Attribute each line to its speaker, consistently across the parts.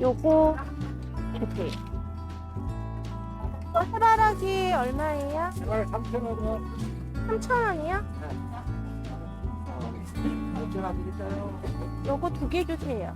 Speaker 1: 요거 이렇게. 어, 해바라기 얼마예요?
Speaker 2: 3,000원.
Speaker 1: 3,000원이요?
Speaker 2: 어쩌나 드릴까요?
Speaker 1: 요거 두 개 주세요.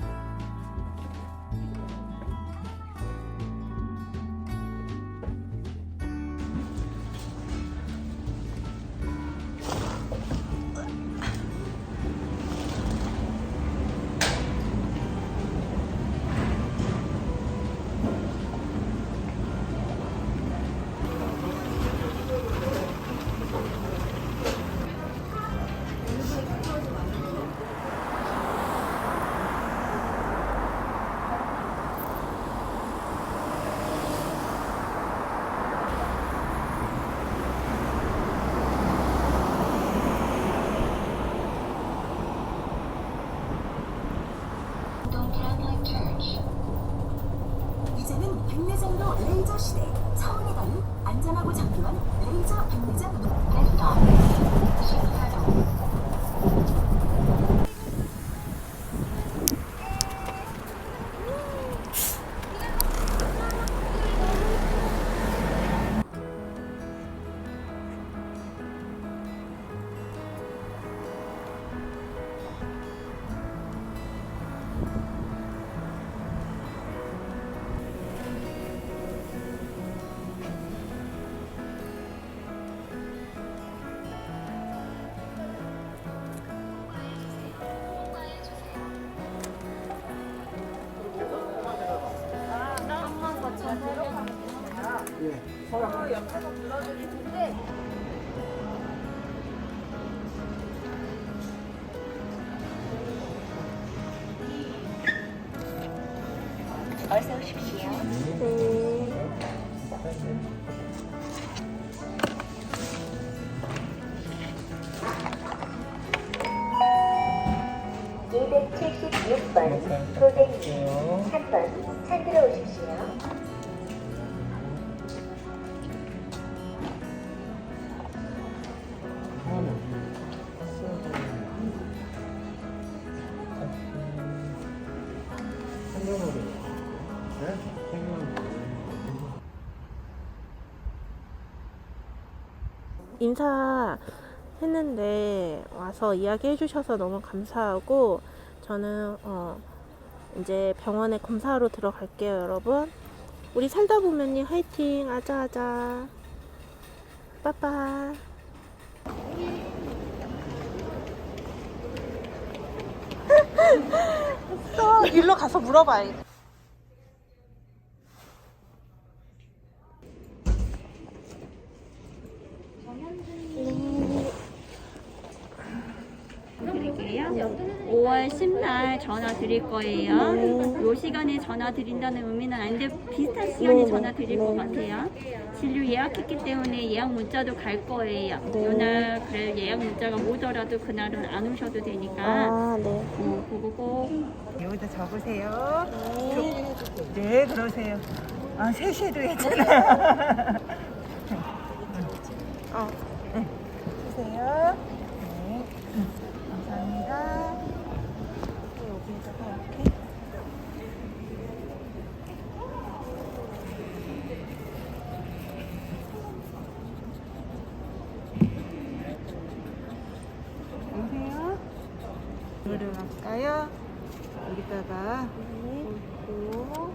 Speaker 3: 시대. 차원이 다른 안전하고 정교한 레이저 백내장 랩터. 신사 동. 어서 오십시오. 이백칠십육 번 고객님 한번 찾으러 오십
Speaker 1: 인사했는데 와서 이야기해 주셔서 너무 감사하고 저는 어 이제 병원에 검사하러 들어갈게요, 여러분. 우리 살다 보면니 화이팅 아자아자. 빠빠. 또 일로 가서 물어봐야겠다.
Speaker 4: 드릴게요. 5월 10날 전화 드릴 거예요. 요 시간에 전화 드린다는 의미는 아닌데 비슷한 시간에 전화 드릴 것 같아요. 진료 예약했기 때문에 예약 문자도 갈 거예요. 요날 그래 예약 문자가 오더라도 그날은 안 오셔도 되니까
Speaker 1: 아, 네.
Speaker 4: 어, 그거 꼭
Speaker 5: 여기다 적으세요. 네, 그러세요. 아, 3시에도 했잖아.
Speaker 1: 어.
Speaker 5: 어디로 갈까요? 여기다가 꽂고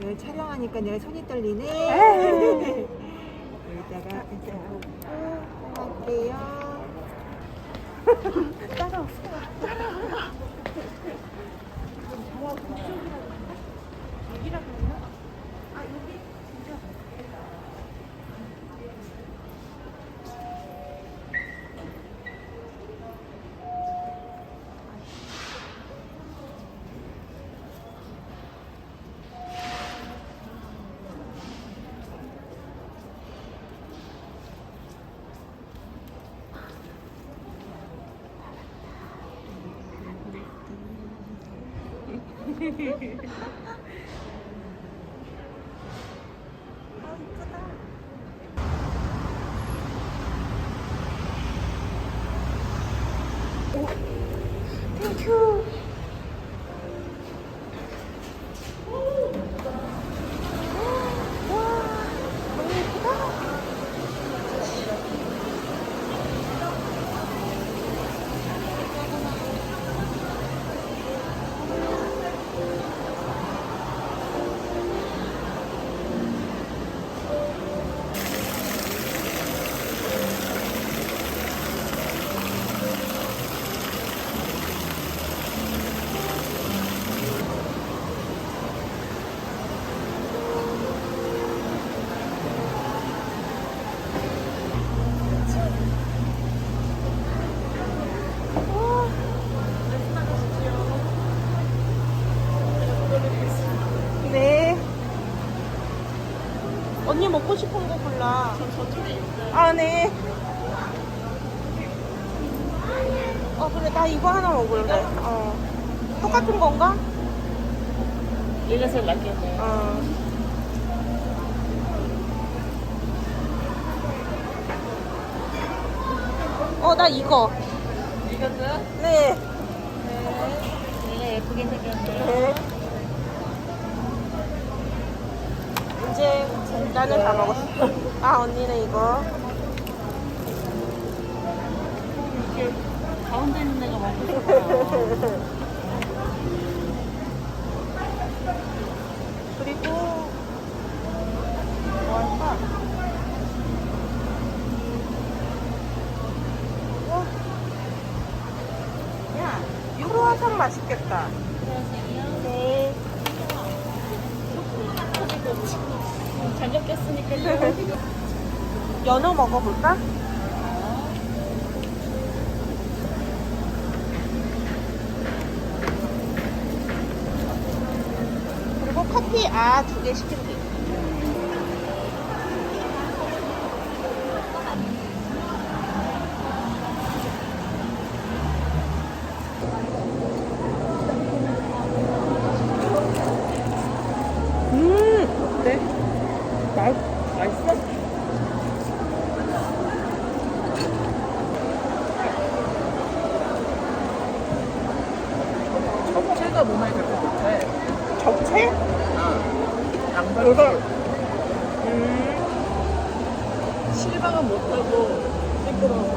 Speaker 5: 네, 촬영하니까 내가 손이 떨리네. 여기다가 이렇게 꽂고 할게요. 따라와.
Speaker 1: 따라와 여기라고 땡큐. 와, 너무 예쁘다. 네. 언니 먹고 싶은 거 골라. 저 저쪽에 있어요. 아, 네. 어, 그래. 나 이거 하나 먹을래. 어. 똑같은 건가?
Speaker 6: 얘가 제일 낫겠네.
Speaker 1: 어. 어, 나 이거.
Speaker 6: 이거죠?
Speaker 1: 네.
Speaker 6: 얘가 예쁘게 생겼네.
Speaker 1: 네. 이제 나는 다 먹었어. 아, 언니는 이거.
Speaker 6: 가운데 있는 애가 먹고 싶어.
Speaker 1: 그리고 뭐 할까? 어? 야, 크로와상 맛있겠다. 네.
Speaker 6: 저녁 꼈으니까
Speaker 1: 연어 먹어볼까? 그리고 커피 아 두 개 시킬게. 음,
Speaker 6: 네? 맛, 맛있어? 적채가 몸에 되게 좋대.
Speaker 1: 적채?
Speaker 6: 양발.
Speaker 1: 이거 음,
Speaker 6: 실망은 못하고 시끄러워서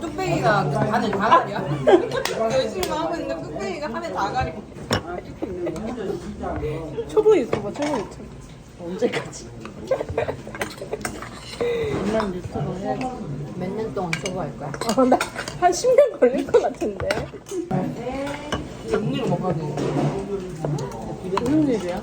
Speaker 7: 뚝배기가 하늘 다 가려. 열심히 하고 있는데 뚝배기가 하늘 다 가리고.
Speaker 6: 초보 유튜버 초보 유튜버 언제까지? 맨날 유튜버 해야지
Speaker 7: 몇 년 동안 초보할 거야?
Speaker 6: 어, 나한 10년 걸릴 것 같은데
Speaker 7: 정리를 못 가게.
Speaker 6: 무슨 일이야?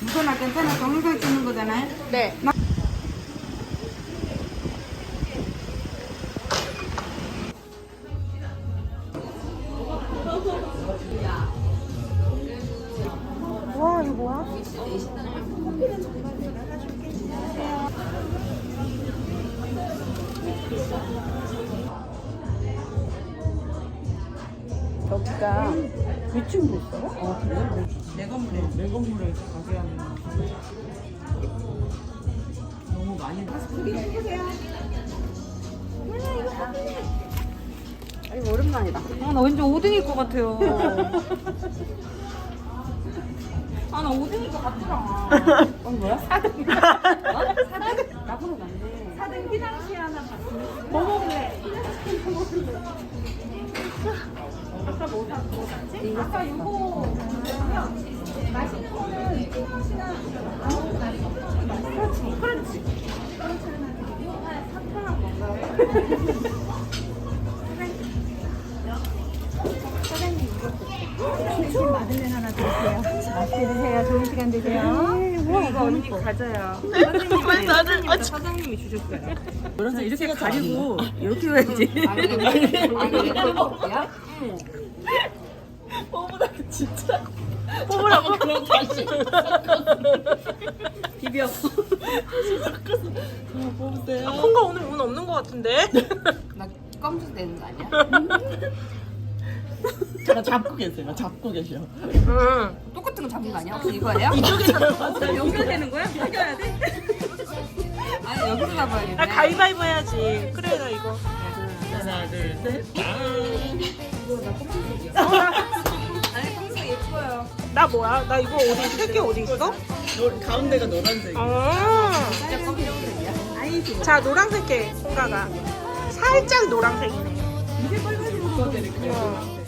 Speaker 7: 무선아 괜찮아. 동영상 찍는 거잖아요.
Speaker 1: 네. 와 이거 뭐야?
Speaker 6: 여기가 위층도 있어요? 아 그래? 내 건물에 내 건물에 가게 하면 너무 많이
Speaker 8: 이거 오랜만이다. 아, 나 왠지 5등일 것 같아요. 아, 나 5등일 것 같더라. 어, 뭐야? 4등. 4등? 나보다 낫네. 4등 휘낭시 하나 받고. 뭐 먹을래? 아까 뭐 샀, 뭐 샀지? 아까 요거. 맛있는 거는 휘낭시나. 그렇지, 그렇지. 그렇지 하나 드리고, 사탕한 건가 요? 사장님 마들렌 하나 드릴게요. 맛있게 드세요. 좋은 시간 되세요. 이거 언니 가져요. 선생님이 선생님부터 사장님이 주셨어요.
Speaker 6: 그래서 이렇게 가지고 이렇게 해야지?
Speaker 1: 어머나 진짜. 어머나 그런 다시.
Speaker 6: 비벼 뽑으세요
Speaker 1: 아, 콩가 오늘 운 없는 것 같은데?
Speaker 8: 나 껌주 되는 거 아니야?
Speaker 6: 잡고 계세요 잡고 계셔
Speaker 1: 응.
Speaker 8: 똑같은 거 잡은 거 아니야? 혹시 이거예요?
Speaker 9: 연결되는 거야? 사겨야 돼?
Speaker 8: 아니 여기서 잡아야겠네.
Speaker 1: 나 가위바위보 해야지. 그래 나 이거.
Speaker 6: 하나 둘 셋
Speaker 8: 아니 껌주 예뻐요.
Speaker 1: 나 뭐야? 나 이거 어디 색이 어디 있어?
Speaker 6: 가운데가 노란색
Speaker 1: 아.
Speaker 8: 진짜 껌주
Speaker 1: 자 노란색계 콩가가 살짝 노란색이네. 이게 빨간색으로 어.